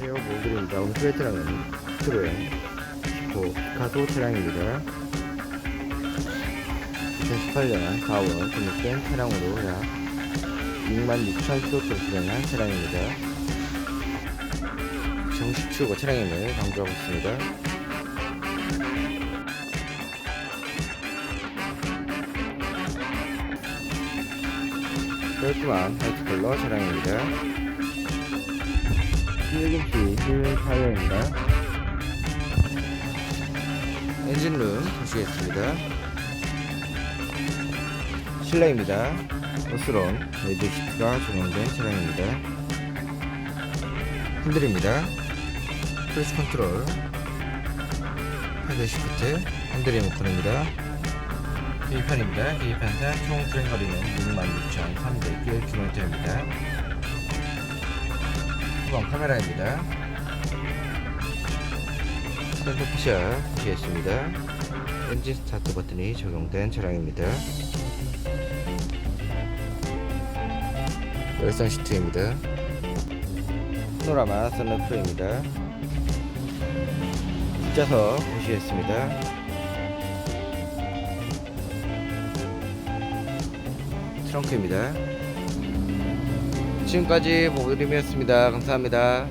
오늘 소개 차량은 트로의 고 피카소 차량입니다. 2018년 4월 등록된 차량으로 약 66,000km 주행한 차량입니다. 정식 출고 차량임을 강조하고 있습니다. 깔끔한 화이트 컬러 차량입니다. 힐링키 힐링 타이어입니다. 엔진룸 보시겠습니다. 실내입니다. 오스론 레드 시트가 적용된 차량입니다. 핸들입니다. 크루즈 컨트롤 헤드 시프트 핸들 리모컨입니다. 계기판입니다. 계기판상 총 주행거리는 66,300km입니다. 후방 카메라입니다. 센터피셔 보시겠습니다. 엔진 스타트 버튼이 적용된 차량입니다. 열선 시트입니다. 파노라마 선루프입니다. 뒷좌석 보시겠습니다. 트렁크입니다. 지금까지 보드림이었습니다. 감사합니다.